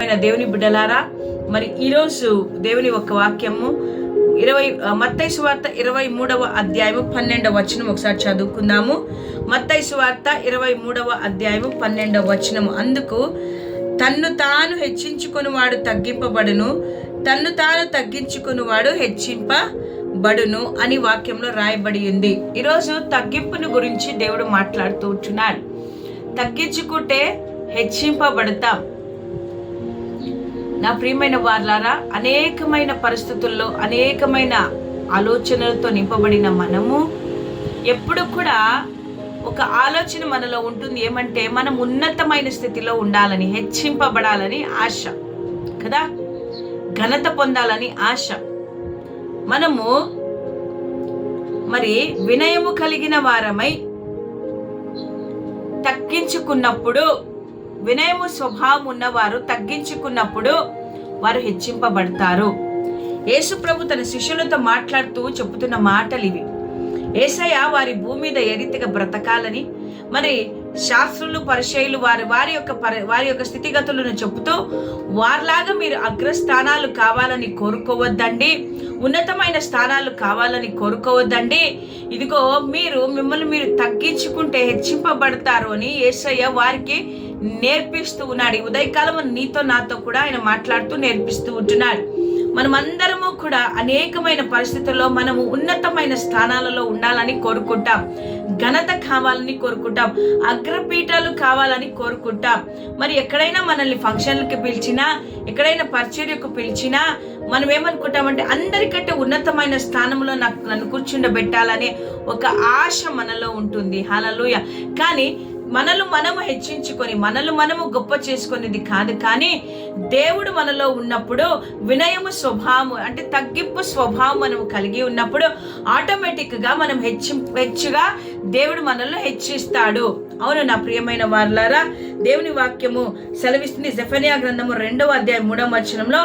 ఆయన దేవుని బిడ్డలారా మరి ఈరోజు దేవుని ఒక వాక్యము ఇరవై మత్తై సువార్త ఇరవై మూడవ అధ్యాయము పన్నెండవ వచనం ఒకసారి చదువుకుందాము. మత్తై సువార్త ఇరవై మూడవ అధ్యాయము పన్నెండవ వచనము. అందుకు తన్ను తాను హెచ్చించుకుని వాడు తగ్గింపబడును తన్ను తాను తగ్గించుకుని వాడు హెచ్చింపబడును అని వాక్యంలో రాయబడి ఉంది. ఈరోజు తగ్గింపును గురించి దేవుడు మాట్లాడుతూ ఉంటున్నాడు. తగ్గించుకుంటే హెచ్చింపబడతాం. నా ప్రియమైన వార్లారా అనేకమైన పరిస్థితుల్లో అనేకమైన ఆలోచనలతో నింపబడిన మనము ఎప్పుడు కూడా ఒక ఆలోచన మనలో ఉంటుంది. ఏమంటే మనం ఉన్నతమైన స్థితిలో ఉండాలని హెచ్చింపబడాలని ఆశ. కదా? ఘనత పొందాలని ఆశ. మనము మరి వినయము కలిగిన వారమై తక్కించుకున్నప్పుడు వినయము స్వభావం ఉన్నవారు తగ్గించుకున్నప్పుడు వారు హెచ్చింపబడతారు. యేసు ప్రభు తన శిష్యులతో మాట్లాడుతూ చెబుతున్న మాటలు ఇవి. ఏసయ్య వారి భూమి మీద ఏ రీతిగా బ్రతకాలని? మరి శాస్త్రులు పరిచయులు వారి వారి యొక్క పరి వారి యొక్క స్థితిగతులను చెబుతూ వారిలాగా మీరు అగ్రస్థానాలు కావాలని కోరుకోవద్దండి. ఉన్నతమైన స్థానాలు కావాలని కోరుకోవద్దండి. ఇదిగో మీరు మిమ్మల్ని మీరు తగ్గించుకుంటే హెచ్చింపబడతారు అని ఏసయ్య వారికి నేర్పిస్తూ ఉన్నాడు. ఈ ఉదయకాలం నీతో నాతో కూడా ఆయన మాట్లాడుతూ నేర్పిస్తూ ఉంటున్నాడు. మనమందరము కూడా అనేకమైన పరిస్థితుల్లో మనము ఉన్నతమైన స్థానాలలో ఉండాలని కోరుకుంటాం. ఘనత కావాలని కోరుకుంటాం. అగ్రపీఠాలు కావాలని కోరుకుంటాం. మరి ఎక్కడైనా మనల్ని ఫంక్షన్లకి పిలిచినా ఎక్కడైనా పరిచర్యకు పిలిచినా మనం ఏమనుకుంటామంటే అందరికంటే ఉన్నతమైన స్థానంలో నాకు నన్ను కూర్చుండబెట్టాలనే ఒక ఆశ మనలో ఉంటుంది. హలలుయ కానీ మనలు మనము హెచ్చించుకొని మనలు మనము గొప్ప చేసుకునేది కాదు. కానీ దేవుడు మనలో ఉన్నప్పుడు వినయము స్వభావము అంటే తగ్గింపు స్వభావం మనము కలిగి ఉన్నప్పుడు ఆటోమేటిక్గా మనం హెచ్చి హెచ్చుగా దేవుడు మనల్ని హెచ్చిస్తాడు. అవును నా ప్రియమైన వారులారా దేవుని వాక్యము సెలవిస్తుంది జఫనియా గ్రంథము రెండవ అధ్యాయం మూడవ వచనంలో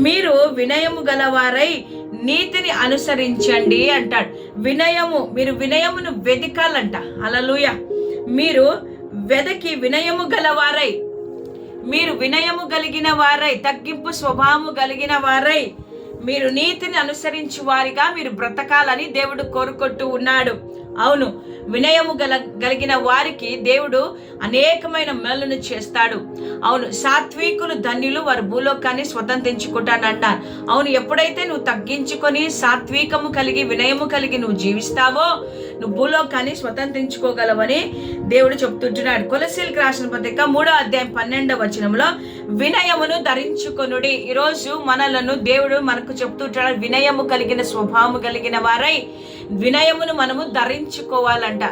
మీరు వినయము గలవారై నీతిని అనుసరించండి అంటాడు. వినయము మీరు వినయమును వెతికాలంట అలలుయ మీరు వెదకి వినయము గలవారై. మీరు వినయము కలిగిన వారై తగ్గింపు స్వభావము కలిగిన వారై. మీరు నీతిని అనుసరించి వారిగా మీరు బ్రతకాలని దేవుడు కోరుకుంటూ ఉన్నాడు. అవును వినయము గల కలిగిన వారికి దేవుడు అనేకమైన మేలును చేస్తాడు. అవును సాత్వికులు ధన్యులు వారు భూలోకాన్ని స్వతంత్రించుకుంటానన్నారు అవును ఎప్పుడైతే నువ్వు తగ్గించుకొని సాత్వికము కలిగి వినయము కలిగి నువ్వు జీవిస్తావో నువ్వు భూలోకాన్ని స్వతంత్రించుకోగలవని దేవుడు చెప్తుంటున్నాడు. కొలసీలకు రాసిన పత్రిక మూడో అధ్యాయం పన్నెండవ వచనంలో వినయమును ధరించుకొనుడి. ఈరోజు మనలను దేవుడు మనకు చెప్తుంటాడు వినయము కలిగిన స్వభావము కలిగిన వారై వినయమును మనము ధరించుకోవాలంట.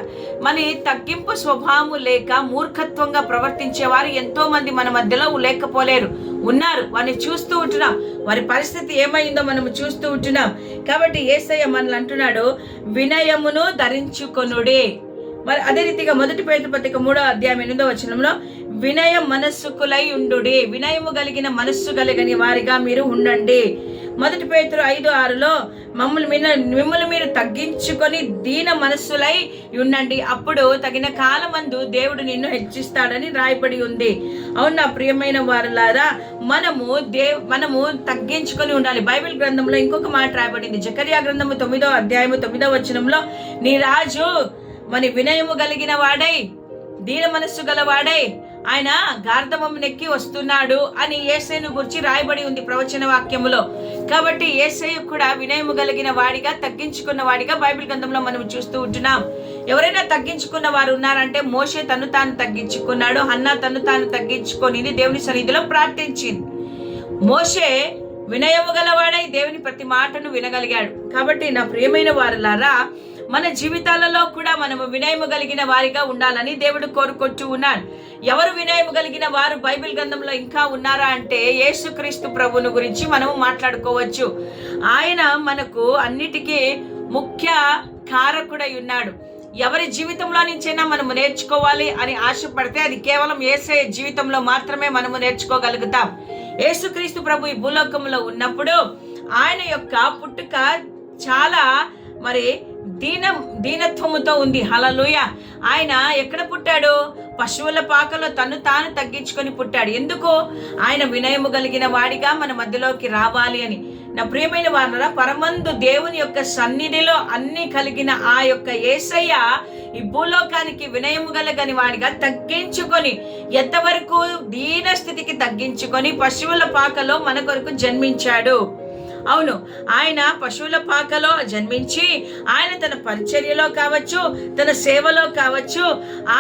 మరి తగ్గింపు స్వభావము లేక మూర్ఖత్వంగా ప్రవర్తించే వారు ఎంతో మంది మన మధ్యలో లేకపోలేరు. ఉన్నారు వారిని చూస్తూ ఉంటున్నాం. వారి పరిస్థితి ఏమైందో మనము చూస్తూ ఉంటున్నాం. కాబట్టి ఏసయ్య మనల్ని అంటున్నాడు వినయమును ధరించుకొనుడి. మరి అదే రీతిగా మొదటి పేరు పత్రిక మూడో అధ్యాయం ఎనిమిదో వచనంలో వినయ మనస్సుకులై ఉండు వినయము కలిగిన మనస్సు కలిగిన వారిగా మీరు ఉండండి. మొదటి పేతురు ఐదు ఆరులో మమ్మల్ని మీద మిమ్మల్ని మీరు తగ్గించుకొని దీన మనస్సులై ఉండండి. అప్పుడు తగిన కాలమందు దేవుడు నిన్ను హెచ్చిస్తాడని రాయబడి ఉంది. అవునా ప్రియమైన వారులారా? మనము దేవ్ మనము తగ్గించుకొని ఉండాలి. బైబిల్ గ్రంథంలో ఇంకొక మాట రాయబడింది. జకర్యా గ్రంథము తొమ్మిదో అధ్యాయము తొమ్మిదో వచనంలో నీ రాజు మరి వినయము కలిగిన వాడై దీన మనస్సు గలవాడై ఆయన గార్ధమం నెక్కి వస్తున్నాడు అని ఏసైను గురించి రాయబడి ఉంది ప్రవచన వాక్యములో. కాబట్టి ఏసై కూడా వినయము కలిగిన వాడిగా తగ్గించుకున్న వాడిగా బైబిల్ గ్రంథంలో మనం చూస్తూ ఉంటున్నాం. ఎవరైనా తగ్గించుకున్న వారు ఉన్నారంటే మోషే తను తాను తగ్గించుకున్నాడు అన్న తను తాను తగ్గించుకొని దేవుని సన్నిధిలో ప్రార్థించింది. మోషే వినయము గలవాడై దేవుని ప్రతి మాటను వినగలిగాడు. కాబట్టి నా ప్రియమైన వారులారా మన జీవితాలలో కూడా మనము వినయము కలిగిన వారిగా ఉండాలని దేవుడు కోరుకొచ్చు ఉన్నాడు. ఎవరు వినయము కలిగిన వారు బైబిల్ గ్రంథంలో ఇంకా ఉన్నారా అంటే యేసుక్రీస్తు ప్రభును గురించి మనము మాట్లాడుకోవచ్చు. ఆయన మనకు అన్నిటికీ ముఖ్య కారకుడై ఉన్నాడు. ఎవరి జీవితంలో నుంచైనా మనము నేర్చుకోవాలి అని ఆశపడితే అది కేవలం ఏసే జీవితంలో మాత్రమే మనము నేర్చుకోగలుగుతాం. యేసుక్రీస్తు ప్రభు ఈ భూలోకంలో ఉన్నప్పుడు ఆయన యొక్క పుట్టుక చాలా మరి దీన దీనత్వముతో ఉంది. హలలుయ ఆయన ఎక్కడ పుట్టాడు? పశువుల పాకలో తను తాను తగ్గించుకొని పుట్టాడు. ఎందుకు? ఆయన వినయము కలిగిన వాడిగా మన మధ్యలోకి రావాలి అని. నా ప్రియమైన వారరా పరమందు దేవుని యొక్క సన్నిధిలో అన్ని కలిగిన ఆ యొక్క ఏసయ్య ఈ భూలోకానికి వినయము గలగని వాడిగా తగ్గించుకొని ఎంతవరకు దీన స్థితికి తగ్గించుకొని పశువుల పాకలో మన కొరకు జన్మించాడు. అవును ఆయన పశువుల పాకలో జన్మించి ఆయన తన పరిచర్యలో కావచ్చు తన సేవలో కావచ్చు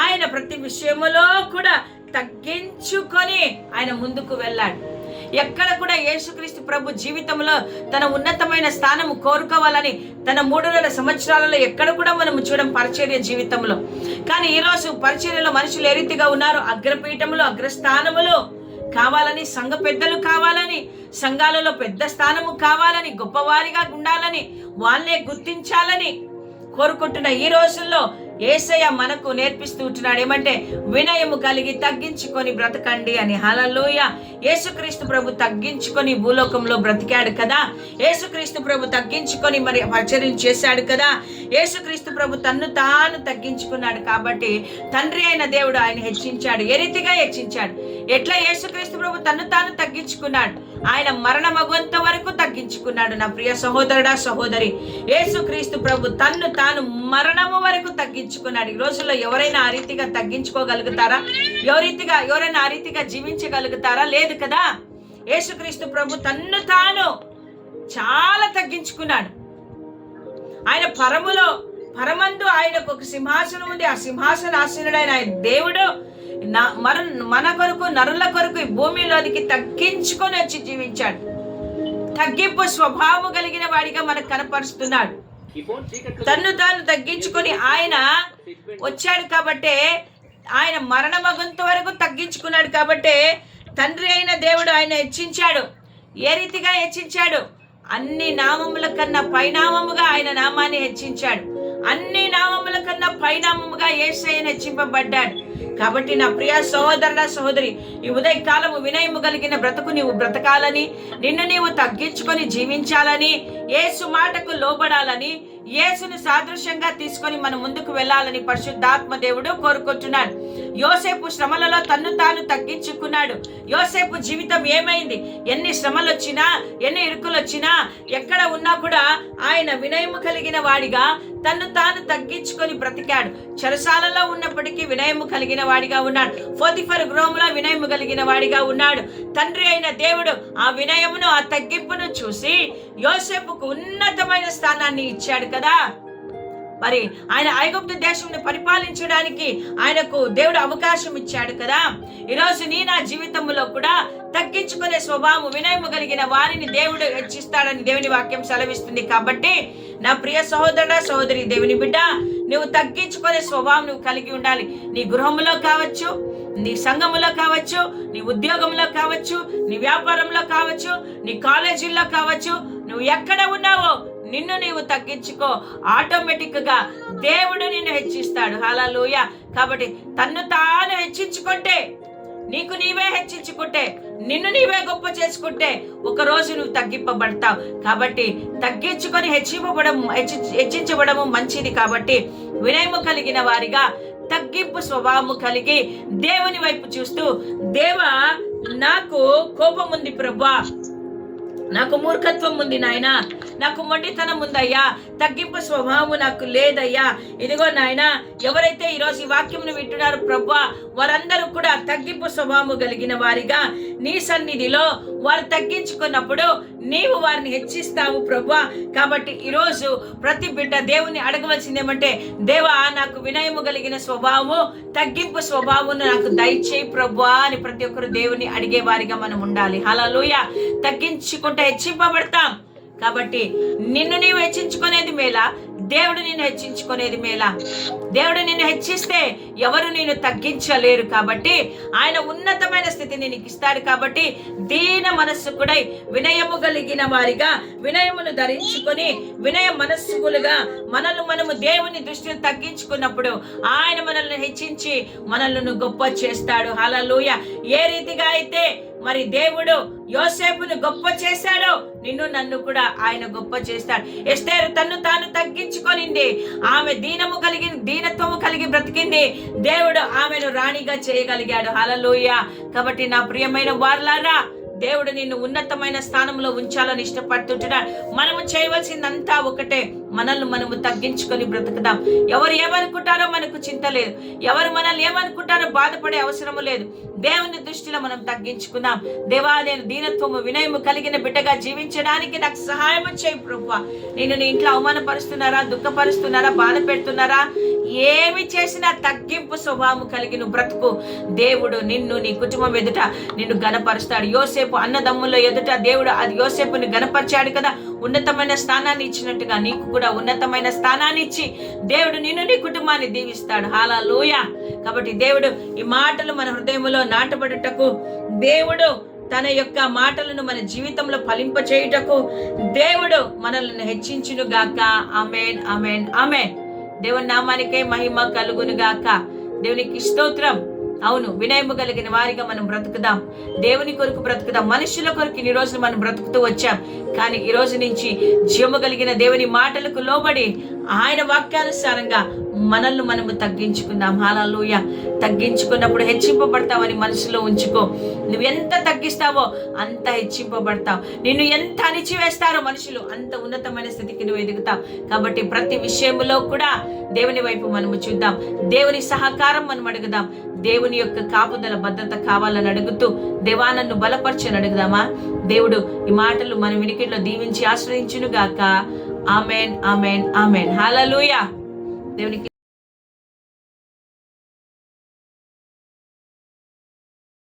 ఆయన ప్రతి విషయములో కూడా తగ్గించుకొని ఆయన ముందుకు వెళ్ళాడు. ఎక్కడ కూడా యేసుక్రీస్తు ప్రభు జీవితంలో తన ఉన్నతమైన స్థానము కోరుకోవాలని తన మూడున్నర సంవత్సరాలలో ఎక్కడ కూడా మనం చూడం పరిచర్య జీవితంలో. కానీ ఈరోజు పరిచర్యలో మనుషులు ఏ రీతిగా ఉన్నారు? అగ్రపీఠములు అగ్రస్థానములు కావాలని సంఘ పెద్దలు కావాలని సంఘాలలో పెద్ద స్థానము కావాలని గొప్పవారిగా ఉండాలని వాళ్ళే గుర్తించాలని కోరుకుంటున్న ఈ రోజుల్లో ఏసయ్య మనకు నేర్పిస్తూ ఉంటున్నాడు. ఏమంటే వినయము కలిగి తగ్గించుకొని బ్రతకండి అని. హలలోయ యేసుక్రీస్తు ప్రభు తగ్గించుకొని భూలోకంలో బ్రతికాడు కదా. యేసుక్రీస్తు ప్రభు తగ్గించుకొని మరి పరిచర్యం చేశాడు కదా. యేసుక్రీస్తు ప్రభు తన్ను తాను తగ్గించుకున్నాడు కాబట్టి తండ్రి అయిన దేవుడు ఆయన హెచ్చించాడు. ఏ రీతిగా హెచ్చించాడు? ఎట్లా యేసుక్రీస్తు ప్రభు తన్ను తాను తగ్గించుకున్నాడు? ఆయన మరణ మగువంత వరకు తగ్గించుకున్నాడు నా ప్రియ సహోదరుడా సహోదరి. యేసుక్రీస్తు ప్రభు తన్ను తాను మరణము వరకు తగ్గించుకున్నాడు. ఈ రోజుల్లో ఎవరైనా ఆ రీతిగా తగ్గించుకోగలుగుతారా? ఎవరీతిగా ఎవరైనా ఆ రీతిగా జీవించగలుగుతారా? లేదు కదా? యేసుక్రీస్తు ప్రభు తన్ను తాను చాలా తగ్గించుకున్నాడు. ఆయన పరములో పరమందు ఆయనకు ఒక సింహాసనం ఉంది. ఆ సింహాసన ఆశీనుడైన ఆయన దేవుడు నా మన మన కొరకు నరుల కొరకు ఈ భూమిలోనికి తగ్గించుకొని వచ్చి జీవించాడు. తగ్గింపు స్వభావం కలిగిన వాడిగా మనకు కనపరుస్తున్నాడు. తన్ను తాను తగ్గించుకొని ఆయన వచ్చాడు కాబట్టే ఆయన మరణ మగంత వరకు తగ్గించుకున్నాడు కాబట్టే తండ్రి అయిన దేవుడు ఆయన హెచ్చించాడు. ఏ రీతిగా హెచ్చించాడు? అన్ని నామముల కన్నా పైనామముగా ఆయన నామాన్ని హెచ్చించాడు. అన్ని నామముల కన్నా పైనామముగా ఏసయ్యను హెచ్చింపబడ్డాడు. కాబట్టి నా ప్రియ సహోదరుల సహోదరి ఈ ఉదయ కాలము వినయము కలిగిన బ్రతుకు నీవు బ్రతకాలని నిన్ను నీవు తగ్గించుకొని జీవించాలని ఏసు మాటకు లోబడాలని యేసును సాదృశ్యంగా తీసుకొని మనం ముందుకు వెళ్ళాలని పరిశుద్ధాత్మ దేవుడు కోరుకుంటున్నాడు. యోసేపు శ్రమలలో తన్ను తాను తగ్గించుకున్నాడు. యోసేపు జీవితం ఏమైంది? ఎన్ని శ్రమలు వచ్చినా ఎన్ని ఇరుకులు వచ్చినా ఎక్కడ ఉన్నా కూడా ఆయన వినయము కలిగిన వాడిగా తన్ను తాను తగ్గించుకొని బ్రతికాడు. చెరసాలలో ఉన్నప్పటికీ వినయము కలిగిన వాడిగా ఉన్నాడు. ఫోతిఫర్ గృహంలో వినయము కలిగిన వాడిగా ఉన్నాడు. తండ్రి అయిన దేవుడు ఆ వినయమును ఆ తగ్గింపును చూసి యోసేపుకు ఉన్నతమైన స్థానాన్ని ఇచ్చాడు కదా? మరి ఆయన ఐగుప్తు దేశంని పరిపాలించడానికి ఆయనకు దేవుడు అవకాశం ఇచ్చాడు కదా? ఈరోజు నీ నా జీవితంలో కూడా తగ్గించుకునే స్వభావం వినయము కలిగిన వారిని దేవుడు హెచ్చిస్తాడని దేవుని వాక్యం సెలవిస్తుంది. కాబట్టి నా ప్రియ సహోదరుడ సహోదరి దేవుని బిడ్డ నువ్వు తగ్గించుకునే స్వభావం నువ్వు కలిగి ఉండాలి. నీ గృహంలో కావచ్చు నీ సంఘములో కావచ్చు నీ ఉద్యోగంలో కావచ్చు నీ వ్యాపారంలో కావచ్చు నీ కాలేజీల్లో కావచ్చు నువ్వు ఎక్కడ ఉన్నావో నిన్ను నీవు తగ్గించుకో. ఆటోమేటిక్గా దేవుడు నిన్ను హెచ్చిస్తాడు. హలలోయ కాబట్టి తన్ను తాను హెచ్చించుకుంటే నీకు నీవే హెచ్చించుకుంటే నిన్ను నీవే గొప్ప చేసుకుంటే ఒక రోజు నువ్వు తగ్గింపబడతావు. కాబట్టి తగ్గించుకొని హెచ్చింపబడం హెచ్చించబడము మంచిది కాబట్టి వినయము కలిగిన వారిగా తగ్గింపు స్వభావము కలిగి దేవుని వైపు చూస్తూ దేవా నాకు కోపం ఉంది ప్రభా నాకు మూర్ఖత్వం ఉంది నాయన. నాకు మొండితనం ఉందయ్యా. తగ్గింపు స్వభావము నాకు లేదయ్యా. ఇదిగో నాయన ఎవరైతే ఈరోజు ఈ వాక్యంను వింటున్నారో ప్రభా వారందరూ కూడా తగ్గింపు స్వభావము కలిగిన వారిగా నీ సన్నిధిలో వారు తగ్గించుకున్నప్పుడు నీవు వారిని హెచ్చిస్తావు ప్రభా. కాబట్టి ఈరోజు ప్రతి బిడ్డ దేవుని అడగవలసింది ఏమంటే దేవా నాకు వినయము కలిగిన స్వభావము తగ్గింపు స్వభావమును నాకు దయచేయి ప్రభా అని ప్రతి ఒక్కరు దేవుని అడిగే వారిగా మనం ఉండాలి. హలలోయ తగ్గించుకుంటే హెచ్చింపబడతాం. కాబట్టి నిన్ను నీవు హెచ్చించుకునేది మేలా దేవుడు నిన్ను హెచ్చించుకునేది మేలా. దేవుడు నిన్ను హెచ్చిస్తే ఎవరు నేను తగ్గించలేరు కాబట్టి ఆయన ఉన్నతమైన స్థితిని నీకు ఇస్తాడు కాబట్టి దీన మనస్సు కూడా వినయము కలిగిన వారిగా వినయమును ధరించుకొని వినయ మనస్సుకులుగా మనల్ని మనము దేవుని దృష్టిని తగ్గించుకున్నప్పుడు ఆయన మనల్ని హెచ్చించి మనల్ని గొప్ప చేస్తాడు. హలలోయ ఏ రీతిగా అయితే మరి దేవుడు యోసేపును గొప్ప చేశాడో? నిన్ను నన్ను కూడా ఆయన గొప్ప చేస్తాడు. ఎస్తేరు తన్ను తాను తగ్గించుకొనింది. ఆమె దీనము కలిగి దీనత్వము కలిగి బ్రతికింది. దేవుడు ఆమెను రాణిగా చేయగలిగాడు. హలలోయ కాబట్టి నా ప్రియమైన వార్లారా దేవుడు నిన్ను ఉన్నతమైన స్థానంలో ఉంచాలని ఇష్టపడుతుంటున్నాడు మనము చేయవలసిందంతా ఒకటే. మనల్ని మనము తగ్గించుకొని బ్రతుకుదాం. ఎవరు ఏమనుకుంటారో మనకు చింత లేదు. ఎవరు మనల్ని ఏమనుకుంటారో బాధపడే అవసరము లేదు. దేవుని దృష్టిలో మనం తగ్గించుకుందాం. దేవా నేను దీనత్వము వినయము కలిగిన బిడ్డగా జీవించడానికి నాకు సహాయం చేయి ప్రభు నేను నీ ఇంట్లో అవమానపరుస్తున్నారా దుఃఖపరుస్తున్నారా బాధ పెడుతున్నారా? ఏమి చేసినా తగ్గింపు స్వభావం కలిగిన బ్రతుకు. దేవుడు నిన్ను నీ కుటుంబం ఎదుట నిన్ను గనపరుస్తాడు యోసేపు అన్నదమ్ముల ఎదుట దేవుడు అది యోసేపుని గనపరిచాడు కదా. ఉన్నతమైన స్థానాన్ని ఇచ్చినట్టుగా నీకు కూడా ఉన్నతమైన స్థానాన్ని ఇచ్చి దేవుడు నిన్ను నీ కుటుంబాన్ని దీవిస్తాడు. హాలలోయ కాబట్టి దేవుడు ఈ మాటలు మన హృదయంలో నాటబడుటకు దేవుడు తన యొక్క మాటలను మన జీవితంలో ఫలింప చేయుటకు దేవుడు మనల్ని హెచ్చించును గాక. అమేన్ అమేన్ అమేన్ దేవుని నామానికే మహిమ కలుగును గాక. దేవునికి స్తోత్రం. అవును వినయము కలిగిన వారిగా మనం బ్రతుకుదాం. దేవుని కొరకు బ్రతుకుదాం. మనుషుల కొరకు ఇన్ని రోజులు మనం బ్రతుకుతూ వచ్చాం. కానీ ఈ రోజు నుంచి జీవము కలిగిన దేవుని మాటలకు లోబడి ఆయన వాక్యానుసారంగా మనల్ని మనము తగ్గించుకుందాం. హాలూయ తగ్గించుకున్నప్పుడు హెచ్చింపబడతావని మనసులో ఉంచుకో. నువ్వు ఎంత తగ్గిస్తావో అంత హెచ్చింపబడతావు. నిన్ను ఎంత అణిచివేస్తారో మనుషులు అంత ఉన్నతమైన స్థితికి నువ్వు ఎదుగుతావు. కాబట్టి ప్రతి విషయంలో కూడా దేవుని వైపు మనము చూద్దాం. దేవుని సహకారం మనం అడుగుదాం. దేవుని యొక్క కాపుదల భద్రత కావాలని అడుగుతూ దేవా నన్ను బలపరచని అడుగుదామా? దేవుడు ఈ మాటలు మన వినికిడిలో దీవించి ఆశ్రయించును గాక ఆమెన్ ఆమెన్ ఆమెన్. హాలూయా దేవునికి